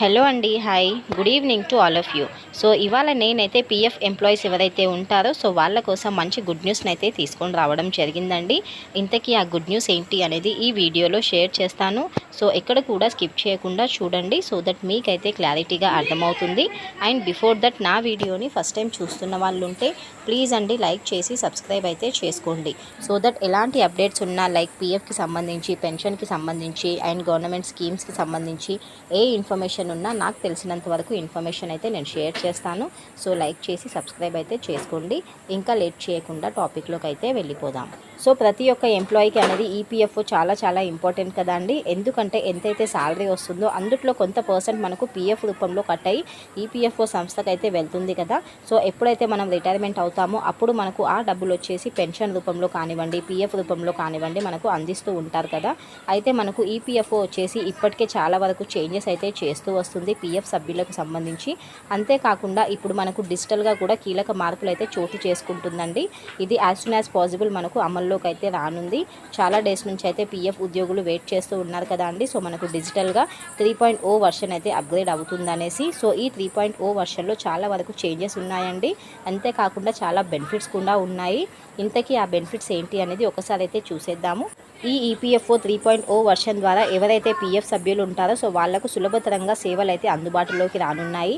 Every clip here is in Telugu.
హలో అండి hi good evening to all of you so ఇవాళ నేనైతే పీఎఫ్ ఎంప్లాయీస్ ఎవరైతే ఉంటారో సో వాళ్ళ కోసం మంచి గుడ్ న్యూస్ని అయితే తీసుకొని రావడం జరిగిందండి. ఇంతకీ ఆ గుడ్ న్యూస్ ఏంటి అనేది ఈ వీడియోలో షేర్ చేస్తాను. సో ఎక్కడ కూడా స్కిప్ చేయకుండా చూడండి సో దట్ మీకైతే క్లారిటీగా అర్థమవుతుంది. అండ్ బిఫోర్ దట్ నా వీడియోని ఫస్ట్ టైం చూస్తున్న వాళ్ళు ఉంటే ప్లీజ్ అండి లైక్ చేసి సబ్స్క్రైబ్ అయితే చేసుకోండి. సో దట్ ఎలాంటి అప్డేట్స్ ఉన్నా లైక్ పీఎఫ్కి సంబంధించి పెన్షన్కి సంబంధించి అండ్ గవర్నమెంట్ స్కీమ్స్కి సంబంధించి ఏ ఇన్ఫర్మేషన్ ఉన్నా నాకు తెలిసినంత వరకు ఇన్ఫర్మేషన్ అయితే నేను షేర్ చేస్తాను. సో లైక్ చేసి సబ్స్క్రైబ్ అయితే చేసుకోండి. ఇంకా లేట్ చేయకుండా టాపిక్లోకి అయితే వెళ్ళిపోదాం. సో ప్రతి ఒక్క ఎంప్లాయీకి అనేది ఈపీఎఫ్ఓ చాలా చాలా ఇంపార్టెంట్ కదా అండి. ఎందుకంటే ఎంతైతే శాలరీ వస్తుందో అందుట్లో కొంత పర్సెంట్ మనకు పీఎఫ్ రూపంలో కట్ అయ్యి ఈపీఎఫ్ఓ సంస్థకు అయితే వెళ్తుంది కదా. సో ఎప్పుడైతే మనం రిటైర్మెంట్ అవుతామో అప్పుడు మనకు ఆ డబ్బులు వచ్చేసి పెన్షన్ రూపంలో కానివ్వండి పీఎఫ్ రూపంలో కానివ్వండి మనకు అందిస్తూ ఉంటారు కదా. అయితే మనకు ఈపీఎఫ్ఓ వచ్చేసి ఇప్పటికే చాలా వరకు చేంజెస్ అయితే చేస్తూ వస్తుంది పీఎఫ్ సభ్యులకు సంబంధించి. అంతేకాకుండా ఇప్పుడు మనకు డిజిటల్గా కూడా కీలక మార్పులు అయితే చోటు చేసుకుంటుందండి. ఇది యాజ్ సూన్ యాజ్ పాసిబుల్ మనకు అమల్లోకి అయితే రానుంది. చాలా డేస్ నుంచి అయితే పీఎఫ్ ఉద్యోగులు వెయిట్ చేస్తూ ఉన్నారు కదా అండి. సో మనకు డిజిటల్గా త్రీ పాయింట్ ఓ వర్షన్ అయితే అప్గ్రేడ్ అవుతుందనేసి సో ఈ త్రీ పాయింట్ ఓ వర్షన్లో చాలా వరకు చేంజెస్ ఉన్నాయండి. అంతేకాకుండా చాలా బెనిఫిట్స్ కూడా ఉన్నాయి. ఇంతకీ ఆ బెనిఫిట్స్ ఏంటి అనేది ఒకసారి అయితే చూసేద్దాము. ఈ EPFO three point O version ద్వారా ఎవరైతే పీఎఫ్ సభ్యులు ఉంటారో సో వాళ్ళకు సులభతరంగా సేవలు అయితే అందుబాటులోకి రానున్నాయి.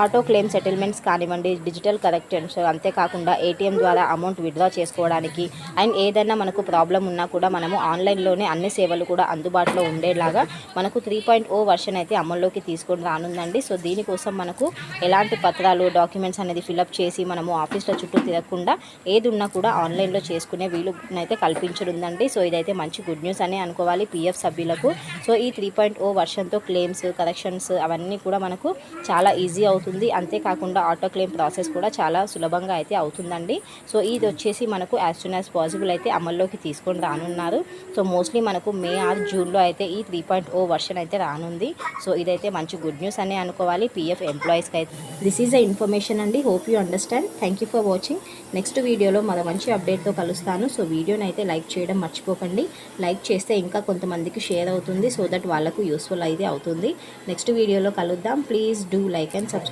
ఆటో క్లెయిమ్ సెటిల్మెంట్స్ కానివ్వండి డిజిటల్ కరెక్టెన్స్ అంతేకాకుండా ఏటీఎం ద్వారా అమౌంట్ విత్డ్రా చేసుకోవడానికి అండ్ ఏదైనా మనకు ప్రాబ్లం ఉన్నా కూడా మనము ఆన్లైన్లోనే అన్ని సేవలు కూడా అందుబాటులో ఉండేలాగా మనకు త్రీ పాయింట్ ఓ వర్షన్ అయితే అమల్లోకి తీసుకొని రానుందండి. సో దీనికోసం మనకు ఎలాంటి పత్రాలు డాక్యుమెంట్స్ అనేది ఫిలప్ చేసి మనము ఆఫీస్లో చుట్టూ తిరగకుండా ఏది ఉన్నా కూడా ఆన్లైన్లో చేసుకునే వీలునైతే కల్పించనుందండి. సో ఇదైతే మంచి గుడ్ న్యూస్ అనే అనుకోవాలి పీఎఫ్ సభ్యులకు. సో ఈ త్రీ పాయింట్ ఓ వర్షన్తో క్లెయిమ్స్ కరెక్షన్స్ అవన్నీ కూడా మనకు చాలా ఈజీ అవుతుంది అంతేకాకుండా ఆటో క్లెయిమ్ ప్రాసెస్ కూడా చాలా సులభంగా అయితే అవుతుందండి. సో ఇది వచ్చేసి మనకు యాజ్ సూన్ యాజ్ పాసిబుల్ అయితే అమల్లోకి తీసుకొని రానున్నారు. సో మోస్ట్లీ మనకు మే ఆర్ జూన్లో అయితే ఈ త్రీ పాయింట్ ఓ వర్షన్ అయితే రానుంది. సో ఇదైతే మంచి గుడ్ న్యూస్ అనే అనుకోవాలి. పీఎఫ్ ఎంప్లాయీస్కి అయితే. దిస్ ఈజ్ అ ఇన్ఫర్మేషన్ అండి. Hope you understand thank you for watching next వీడియోలో మరో మంచి అప్డేట్తో కలుస్తాను. సో వీడియోని అయితే లైక్ చేయడం మర్చిపోకండి. లైక్ చేస్తే ఇంకా కొంతమందికి షేర్ అవుతుంది. సో దట్ వాళ్ళకు యూస్ఫుల్ అయితే అవుతుంది. నెక్స్ట్ వీడియోలో కలుద్దాం. Please do like and subscribe